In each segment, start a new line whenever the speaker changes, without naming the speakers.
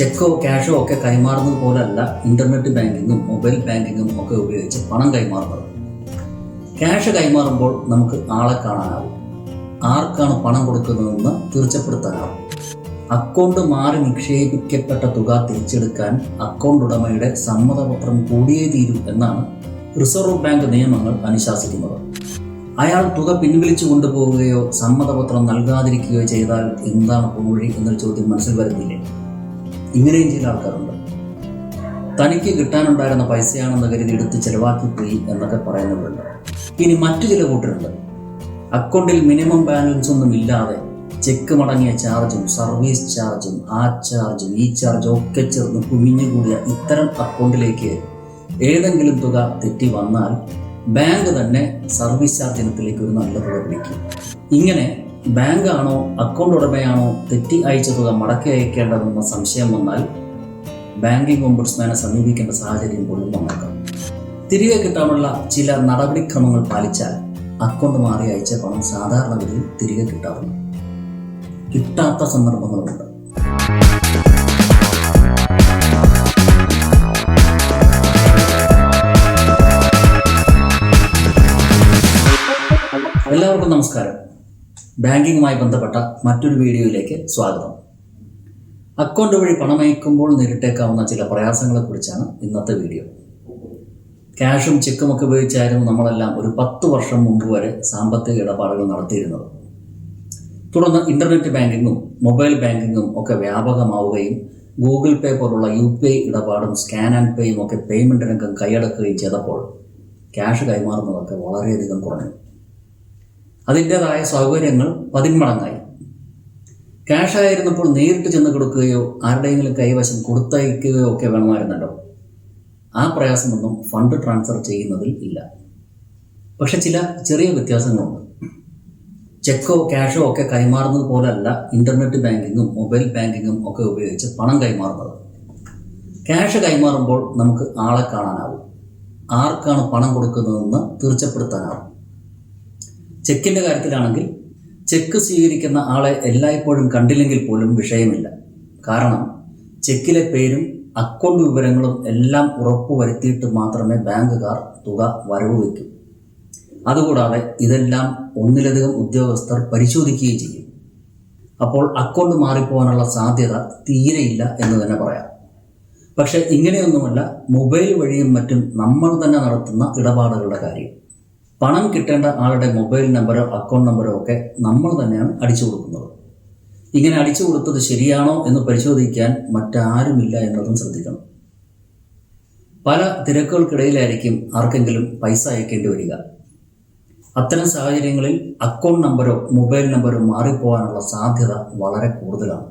ചെക്കോ ക്യാഷോ ഒക്കെ കൈമാറുന്നത് പോലല്ല ഇന്റർനെറ്റ് ബാങ്കിങ്ങും മൊബൈൽ ബാങ്കിങ്ങും ഒക്കെ ഉപയോഗിച്ച് പണം കൈമാറുന്നത്. ക്യാഷ് കൈമാറുമ്പോൾ നമുക്ക് ആളെ കാണാനാവും ആർക്കാണ് പണം കൊടുക്കുന്നതെന്ന് തീർച്ചപ്പെടുത്താനാവും അക്കൗണ്ട് മാറി നിക്ഷേപിക്കപ്പെട്ട തുക തിരിച്ചെടുക്കാൻ അക്കൗണ്ട് ഉടമയുടെ സമ്മതപത്രം കൂടിയേ തീരൂ എന്നാണ് റിസർവ് ബാങ്ക് നിയമങ്ങൾ അനുശാസിക്കുന്നത്. അയാൾ തുക പിൻവലിച്ചു കൊണ്ടുപോവുകയോ സമ്മതപത്രം നൽകാതിരിക്കുകയോ ചെയ്താൽ എന്താണ് പോംവഴി എന്നൊരു ചോദ്യം മനസ്സിൽ വരുന്നില്ലേ? ഇങ്ങനെയും ചില ആൾക്കാരുണ്ട്. തനിക്ക് കിട്ടാനുണ്ടായിരുന്ന പൈസയാണെന്ന് കരുതി എടുത്ത് ചെലവാക്കി പോയി എന്നൊക്കെ പറയുന്നവരുണ്ട്. ഇനി മറ്റു ചില കൂട്ടരുണ്ട് അക്കൗണ്ടിൽ മിനിമം ബാലൻസ് ഒന്നും ഇല്ലാതെ ചെക്ക് മടങ്ങിയ ചാർജും സർവീസ് ചാർജും ആ ചാർജും ഈ ചാർജും ഒക്കെ ചേർന്ന് കുമിഞ്ഞു കൂടിയ ഇത്തരം അക്കൗണ്ടിലേക്ക് ഏതെങ്കിലും തുക തെറ്റി വന്നാൽ ബാങ്ക് തന്നെ സർവീസ് ചാർജ് ഇനത്തിലേക്ക് ഒരു നല്ല തുക പിടിക്കും. ഇങ്ങനെ ബാങ്ക് ആണോ അക്കൗണ്ട് ഉടമയാണോ തെറ്റി അയച്ച തുക മടക്കി അയക്കേണ്ടതെന്ന സംശയം വന്നാൽ ബാങ്കിംഗ് ഓംബുഡ്സ്മാനെ സമീപിക്കേണ്ട സാഹചര്യം പോലും വന്നേക്കാം. തിരികെ കിട്ടാനുള്ള ചില നടപടിക്രമങ്ങൾ പാലിച്ചാൽ അക്കൗണ്ട് മാറി അയച്ച പണം സാധാരണഗതിയിൽ തിരികെ കിട്ടാറുണ്ട്. കിട്ടാത്ത സന്ദർഭങ്ങളുമുണ്ട് എല്ലാവർക്കും നമസ്കാരം. ബാങ്കിങ്ങുമായി ബന്ധപ്പെട്ട മറ്റൊരു വീഡിയോയിലേക്ക് സ്വാഗതം. അക്കൗണ്ട് വഴി പണമയക്കുമ്പോൾ നേരിട്ടേക്കാവുന്ന ചില പ്രയാസങ്ങളെക്കുറിച്ചാണ് ഇന്നത്തെ വീഡിയോ. ക്യാഷും ചെക്കും ഒക്കെ ഉപയോഗിച്ചായിരുന്നു നമ്മളെല്ലാം ഒരു പത്ത് വർഷം മുമ്പ് വരെ സാമ്പത്തിക ഇടപാടുകൾ നടത്തിയിരുന്നത്. തുടർന്ന് ഇന്റർനെറ്റ് ബാങ്കിങ്ങും മൊബൈൽ ബാങ്കിങ്ങും ഒക്കെ വ്യാപകമാവുകയും ഗൂഗിൾ പേ പോലുള്ള യു പി ഐ ഇടപാടും സ്കാൻ ആൻഡ് പേയും ഒക്കെ പേയ്മെന്റ് രംഗം കൈയടക്കുകയും ചെയ്തപ്പോൾ ക്യാഷ് കൈമാറുന്നതൊക്കെ വളരെയധികം കുറഞ്ഞു. അതിന്റെതായ സൗകര്യങ്ങൾ പതിന്മടങ്ങായി. ക്യാഷ് ആയിരുന്നപ്പോൾ നേരിട്ട് ചെന്ന് കൊടുക്കുകയോ ആരുടെയെങ്കിലും കൈവശം കൊടുത്തയക്കുകയോ ഒക്കെ വേണമായിരുന്നല്ലോ. ആ പ്രയാസമൊന്നും ഫണ്ട് ട്രാൻസ്ഫർ ചെയ്യുന്നതിൽ ഇല്ല. പക്ഷെ ചില ചെറിയ വ്യത്യാസങ്ങളുണ്ട്. ചെക്കോ ക്യാഷോ ഒക്കെ കൈമാറുന്നത് പോലല്ല ഇന്റർനെറ്റ് ബാങ്കിങ്ങും മൊബൈൽ ബാങ്കിങ്ങും ഒക്കെ ഉപയോഗിച്ച് പണം കൈമാറുന്നത്. ക്യാഷ് കൈമാറുമ്പോൾ നമുക്ക് ആളെ കാണാനാവും. ആർക്കാണ് പണം കൊടുക്കുന്നതെന്ന് തീർച്ചപ്പെടുത്താനാവും. ചെക്കിന്റെ കാര്യത്തിലാണെങ്കിൽ ചെക്ക് സ്വീകരിക്കുന്ന ആളെ എല്ലായ്പ്പോഴും കണ്ടില്ലെങ്കിൽ പോലും വിഷയമില്ല. കാരണം ചെക്കിലെ പേരും അക്കൗണ്ട് വിവരങ്ങളും എല്ലാം ഉറപ്പുവരുത്തിയിട്ട് മാത്രമേ ബാങ്കുകാർ തുക വരവ് വയ്ക്കൂ. അതുകൂടാതെ ഇതെല്ലാം ഒന്നിലധികം ഉദ്യോഗസ്ഥർ പരിശോധിക്കുകയും ചെയ്യും. അപ്പോൾ അക്കൗണ്ട് മാറിപ്പോകാനുള്ള സാധ്യത തീരെയില്ല എന്ന് തന്നെ പറയാം. പക്ഷേ ഇങ്ങനെയൊന്നുമല്ല മൊബൈൽ വഴിയും മറ്റും നമ്മൾ തന്നെ നടത്തുന്ന ഇടപാടുകളുടെ കാര്യം. പണം കിട്ടേണ്ട ആളുടെ മൊബൈൽ നമ്പറോ അക്കൗണ്ട് നമ്പറോ ഒക്കെ നമ്മൾ തന്നെയാണ് അടിച്ചു കൊടുക്കുന്നത്. ഇങ്ങനെ അടിച്ചു കൊടുത്തത് ശരിയാണോ എന്ന് പരിശോധിക്കാൻ മറ്റാരുമില്ല എന്നതും ശ്രദ്ധിക്കണം. പല തിരക്കുകൾക്കിടയിലായിരിക്കും ആർക്കെങ്കിലും പൈസ അയക്കേണ്ടി വരിക. അത്തരം സാഹചര്യങ്ങളിൽ അക്കൗണ്ട് നമ്പറോ മൊബൈൽ നമ്പറോ മാറിപ്പോകാനുള്ള സാധ്യത വളരെ കൂടുതലാണ്.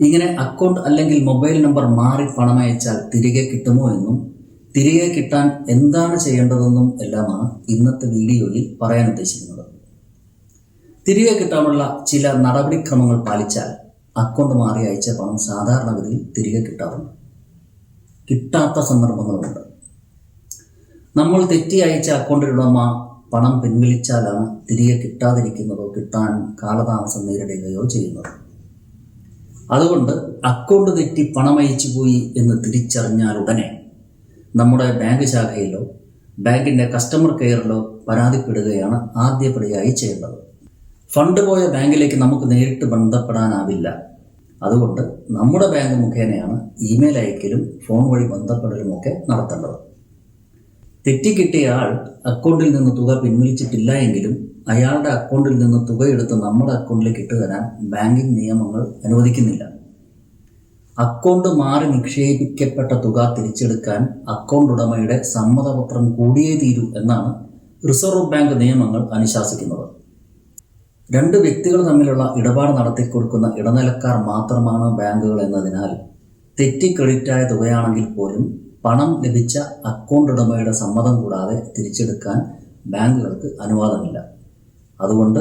ഇങ്ങനെ അക്കൗണ്ട് അല്ലെങ്കിൽ മൊബൈൽ നമ്പർ മാറി പണമയച്ചാൽ തിരികെ കിട്ടുമോ എന്നും തിരികെ കിട്ടാൻ എന്താണ് ചെയ്യേണ്ടതെന്നും എല്ലാമാണ് ഇന്നത്തെ വീഡിയോയിൽ പറയാൻ ഉദ്ദേശിക്കുന്നത്. തിരികെ കിട്ടാനുള്ള ചില നടപടിക്രമങ്ങൾ പാലിച്ചാൽ അക്കൗണ്ട് മാറി അയച്ച പണം സാധാരണഗതിയിൽ തിരികെ കിട്ടാറുണ്ട്. കിട്ടാത്ത സന്ദർഭങ്ങളുമുണ്ട് നമ്മൾ തെറ്റി അയച്ച അക്കൗണ്ടിലുടമ പണം പിൻവലിച്ചാലാണ് തിരികെ കിട്ടാതിരിക്കുന്നതോ കിട്ടാൻ കാലതാമസം നേരിടുകയോ ചെയ്യുന്നത്. അതുകൊണ്ട് അക്കൗണ്ട് തെറ്റി പണം അയച്ചു പോയി എന്ന് തിരിച്ചറിഞ്ഞാൽ ഉടനെ നമ്മുടെ ബാങ്ക് ശാഖയിലോ ബാങ്കിന്റെ കസ്റ്റമർ കെയറിലോ പരാതിപ്പെടുകയാണ് ആദ്യപടിയായി ചെയ്യേണ്ടത് ഫണ്ട് പോയ ബാങ്കിലേക്ക് നമുക്ക് നേരിട്ട് ബന്ധപ്പെടാനാവില്ല. അതുകൊണ്ട് നമ്മുടെ ബാങ്ക് മുഖേനയാണ് ഇമെയിൽ അയക്കലും ഫോൺ വഴി ബന്ധപ്പെടലും ഒക്കെ നടത്തേണ്ടത് തെറ്റിക്കിട്ടിയ ആൾ അക്കൗണ്ടിൽ നിന്ന് തുക പിൻവലിച്ചിട്ടില്ല എങ്കിലും അയാളുടെ അക്കൗണ്ടിൽ നിന്ന് തുകയെടുത്ത് നമ്മുടെ അക്കൗണ്ടിലേക്ക് ഇട്ടുതരാൻ ബാങ്കിംഗ് നിയമങ്ങൾ അനുവദിക്കുന്നില്ല. അക്കൗണ്ട് മാറി നിക്ഷേപിക്കപ്പെട്ട തുക തിരിച്ചെടുക്കാൻ അക്കൗണ്ട് ഉടമയുടെ സമ്മതപത്രം കൂടിയേ തീരൂ എന്നാണ് റിസർവ് ബാങ്ക് നിയമങ്ങൾ അനുശാസിക്കുന്നത്. രണ്ട് വ്യക്തികൾ തമ്മിലുള്ള ഇടപാട് നടത്തിക്കൊടുക്കുന്ന ഇടനിലക്കാർ മാത്രമാണ് ബാങ്കുകൾ എന്നതിനാൽ തെറ്റി ക്രെഡിറ്റായ തുകയാണെങ്കിൽ പോലും പണം ലഭിച്ച അക്കൗണ്ട് ഉടമയുടെ സമ്മതം കൂടാതെ തിരിച്ചെടുക്കാൻ ബാങ്കുകൾക്ക് അനുവാദമില്ല. അതുകൊണ്ട്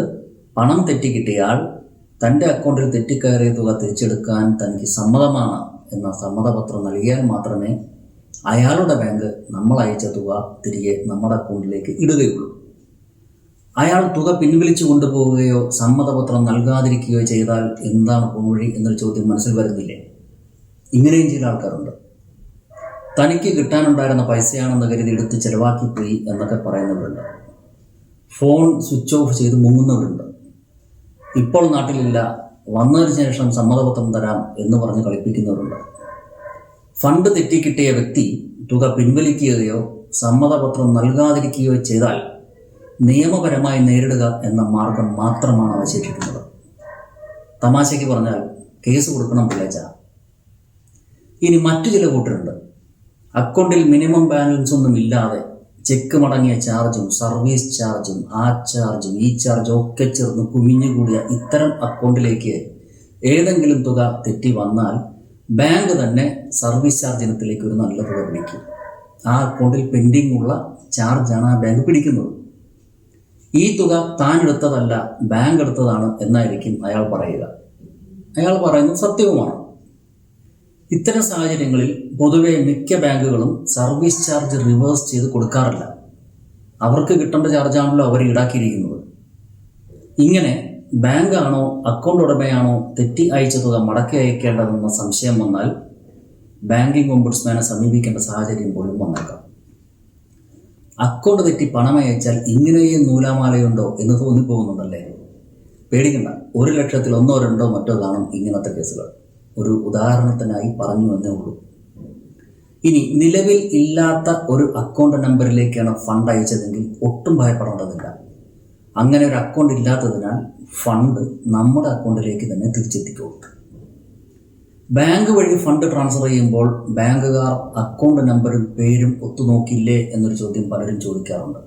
പണം തെറ്റി കിട്ടിയ ആൾ തന്റെ അക്കൗണ്ടിൽ തെറ്റിക്കയറിയ തുക തിരിച്ചെടുക്കാൻ തനിക്ക് സമ്മതമാണ് എന്ന സമ്മതപത്രം നൽകിയാൽ മാത്രമേ അയാളുടെ ബാങ്ക് നമ്മൾ അയച്ച തുക തിരികെ നമ്മുടെ അക്കൗണ്ടിലേക്ക് ഇടുകയുള്ളൂ. അയാൾ തുക പിൻവലിച്ചു കൊണ്ടുപോവുകയോ സമ്മതപത്രം നൽകാതിരിക്കുകയോ ചെയ്താൽ എന്താണ് പോംവഴി എന്നൊരു ചോദ്യം മനസ്സിൽ വരുന്നില്ലേ? ഇങ്ങനെയും ചില ആൾക്കാരുണ്ട്. തനിക്ക് കിട്ടാനുണ്ടായിരുന്ന പൈസയാണെന്ന് കരുതി എടുത്ത് ചെലവാക്കിപ്പോയി എന്നൊക്കെ പറയുന്നവരുണ്ട്. ഫോൺ സ്വിച്ച് ഓഫ് ചെയ്ത് മുങ്ങുന്നവരുണ്ട്. ഇപ്പോൾ നാട്ടിലില്ല. വന്നതിന് ശേഷം സമ്മതപത്രം തരാം എന്ന് പറഞ്ഞ് കളിപ്പിക്കുന്നവരുണ്ട്. ഫണ്ട് തെറ്റിക്കിട്ടിയ വ്യക്തി തുക പിൻവലിക്കുകയോ സമ്മതപത്രം നൽകാതിരിക്കുകയോ ചെയ്താൽ നിയമപരമായി നേരിടുക എന്ന മാർഗം മാത്രമാണ് അവശേഷിക്കുന്നത്. തമാശയ്ക്ക് പറഞ്ഞാൽ കേസ് കൊടുക്കണം പിള്ളേച്ച. ഇനി മറ്റു ചില കൂട്ടരുണ്ട്. അക്കൗണ്ടിൽ മിനിമം ബാലൻസ് ഒന്നും ഇല്ലാതെ ചെക്ക് മടങ്ങിയ ചാർജും സർവീസ് ചാർജും ആ ചാർജും ഈ ചാർജും ഒക്കെ ചേർന്ന് കുമിഞ്ഞുകൂടിയ ഇത്തരം അക്കൗണ്ടിലേക്ക് ഏതെങ്കിലും തുക തെറ്റി വന്നാൽ ബാങ്ക് തന്നെ സർവീസ് ചാർജ് ഇനത്തിലേക്ക് ഒരു നല്ല തുക പിടിക്കും ആ അക്കൗണ്ടിൽ പെൻഡിങ് ഉള്ള ചാർജാണ് ആ ബാങ്ക് പിടിക്കുന്നത്. ഈ തുക താൻ എടുത്തതല്ല ബാങ്ക് എടുത്തതാണ് എന്നായിരിക്കും അയാൾ പറയുക. അയാൾ പറയുന്നത് സത്യവുമാണ്. ഇത്തരം സാഹചര്യങ്ങളിൽ പൊതുവെ മിക്ക ബാങ്കുകളും സർവീസ് ചാർജ് റിവേഴ്സ് ചെയ്ത് കൊടുക്കാറില്ല. അവർക്ക് കിട്ടേണ്ട ചാർജാണല്ലോ അവർ ഈടാക്കിയിരിക്കുന്നത്. ഇങ്ങനെ ബാങ്കാണോ അക്കൗണ്ട് ഉടമയാണോ തെറ്റി അയച്ച തുക മടക്കി അയക്കേണ്ടതെന്ന സംശയം വന്നാൽ ബാങ്കിംഗ് ഓംബുഡ്സ്മാനെ സമീപിക്കേണ്ട സാഹചര്യം പോലും വന്നേക്കാം. അക്കൗണ്ട് തെറ്റി പണം അയച്ചാൽ ഇങ്ങനെയും നൂലാമാലയുണ്ടോ എന്ന് തോന്നിപ്പോകുന്നുണ്ടല്ലേ? പേടിക്കണ്ട. ഒരു ലക്ഷത്തിൽ ഒന്നോ രണ്ടോ മറ്റോ കാണും ഇങ്ങനത്തെ കേസുകൾ. ഒരു ഉദാഹരണത്തിനായി പറഞ്ഞു എന്നേ ഉള്ളൂ. ഇനി നിലവിൽ ഇല്ലാത്ത ഒരു അക്കൗണ്ട് നമ്പറിലേക്കാണ് ഫണ്ട് അയച്ചതെങ്കിൽ ഒട്ടും ഭയപ്പെടേണ്ടതില്ല. അങ്ങനെ ഒരു അക്കൗണ്ട് ഇല്ലാത്തതിനാൽ ഫണ്ട് നമ്മുടെ അക്കൗണ്ടിലേക്ക് തന്നെ തിരിച്ചെത്തിക്കുള്ളൂ ബാങ്ക് വഴി ഫണ്ട് ട്രാൻസ്ഫർ ചെയ്യുമ്പോൾ ബാങ്കുകാർ അക്കൗണ്ട് നമ്പറും പേരും ഒത്തുനോക്കില്ലേ എന്നൊരു ചോദ്യം പലരും ചോദിക്കാറുണ്ട്.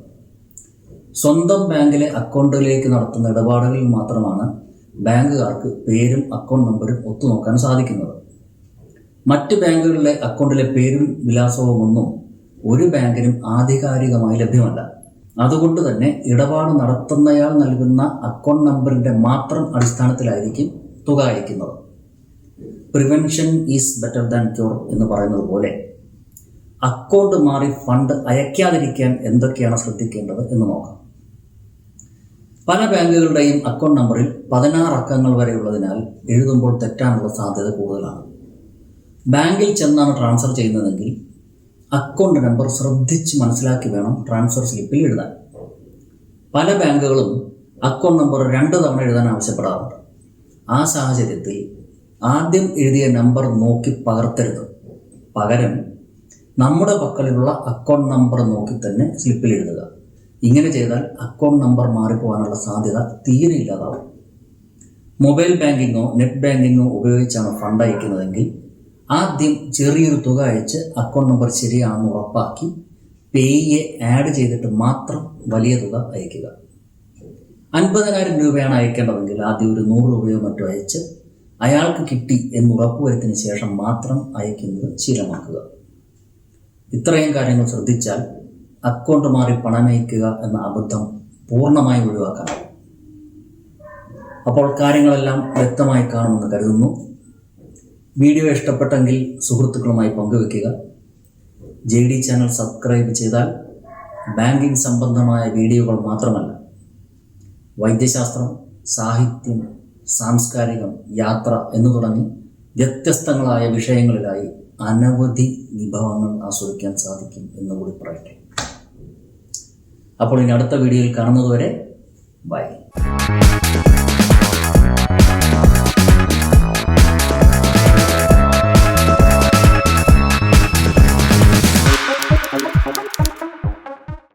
സ്വന്തം ബാങ്കിലെ അക്കൗണ്ടിലേക്ക് നടത്തുന്ന ഇടപാടുകളിൽ മാത്രമാണ് ബാങ്കുകാർക്ക് പേരും അക്കൗണ്ട് നമ്പറും ഒത്തു നോക്കാൻ സാധിക്കുന്നത്. മറ്റ് ബാങ്കുകളിലെ അക്കൗണ്ടിലെ പേരും വിലാസവും ഒന്നും ഒരു ബാങ്കിനും ആധികാരികമായി ലഭ്യമല്ല. അതുകൊണ്ട് തന്നെ ഇടപാട് നടത്തുന്നയാൾ നൽകുന്ന അക്കൗണ്ട് നമ്പറിന്റെ മാത്രം അടിസ്ഥാനത്തിലായിരിക്കും തുക അയക്കുന്നത്. Prevention is better than cure എന്ന് പറയുന്നത് പോലെ അക്കൗണ്ട് മാറി ഫണ്ട് അയക്കാതിരിക്കാൻ എന്തൊക്കെയാണ് ശ്രദ്ധിക്കേണ്ടത് എന്ന് നോക്കാം. പല ബാങ്കുകളുടെയും അക്കൗണ്ട് നമ്പറിൽ പതിനാറ് അക്കങ്ങൾ വരെയുള്ളതിനാൽ എഴുതുമ്പോൾ തെറ്റാനുള്ള സാധ്യത കൂടുതലാണ്. ബാങ്കിൽ ചെന്നാണ് ട്രാൻസ്ഫർ ചെയ്യുന്നതെങ്കിൽ അക്കൗണ്ട് നമ്പർ ശ്രദ്ധിച്ച് മനസ്സിലാക്കി വേണം ട്രാൻസ്ഫർ സ്ലിപ്പിൽ എഴുതാൻ. പല ബാങ്കുകളും അക്കൗണ്ട് നമ്പർ രണ്ട് തവണ എഴുതാൻ ആവശ്യപ്പെടാറുണ്ട്. ആ സാഹചര്യത്തിൽ ആദ്യം എഴുതിയ നമ്പർ നോക്കി പകർത്തരുത്. പകരം നമ്മുടെ പക്കലുള്ള അക്കൗണ്ട് നമ്പർ നോക്കി തന്നെ സ്ലിപ്പിൽ എഴുതുക. ഇങ്ങനെ ചെയ്താൽ അക്കൗണ്ട് നമ്പർ മാറിപ്പോകാനുള്ള സാധ്യത തീരെ ഇല്ലാതാവും. മൊബൈൽ ബാങ്കിങ്ങോ നെറ്റ് ബാങ്കിങ്ങോ ഉപയോഗിച്ചാണ് ഫണ്ട് അയക്കുന്നതെങ്കിൽ ആദ്യം ചെറിയൊരു തുക അയച്ച് അക്കൗണ്ട് നമ്പർ ശരിയാണെന്ന് ഉറപ്പാക്കി പേയെ ആഡ് ചെയ്തിട്ട് മാത്രം വലിയ തുക അയക്കുക. അൻപതിനായിരം രൂപയാണ് അയക്കേണ്ടതെങ്കിൽ ആദ്യം ഒരു നൂറ് രൂപയോ മറ്റോ അയച്ച് അയാൾക്ക് കിട്ടി എന്ന് ഉറപ്പുവരുത്തിന് ശേഷം മാത്രം അയക്കുന്നത് ശീലമാക്കുക. ഇത്രയും കാര്യങ്ങൾ ശ്രദ്ധിച്ചാൽ അക്കൗണ്ട് മാറി പണമയക്കുക എന്ന അബദ്ധം പൂർണമായി ഒഴിവാക്കണം അപ്പോൾ കാര്യങ്ങളെല്ലാം വ്യക്തമായി കാണുമെന്ന് കരുതുന്നു. വീഡിയോ ഇഷ്ടപ്പെട്ടെങ്കിൽ സുഹൃത്തുക്കളുമായി പങ്കുവെക്കുക. ജെ ഡി ചാനൽ സബ്സ്ക്രൈബ് ചെയ്താൽ ബാങ്കിംഗ് സംബന്ധമായ വീഡിയോകൾ മാത്രമല്ല വൈദ്യശാസ്ത്രം സാഹിത്യം സാംസ്കാരികം യാത്ര എന്നു തുടങ്ങി വ്യത്യസ്തങ്ങളായ വിഷയങ്ങളിലായി അനവധി വിഭവങ്ങൾ ആസ്വദിക്കാൻ സാധിക്കും എന്നുകൂടി പറയട്ടെ. അപ്പോൾ ഇനി അടുത്ത വീഡിയോയിൽ കാണുന്നതുവരെ ബൈ.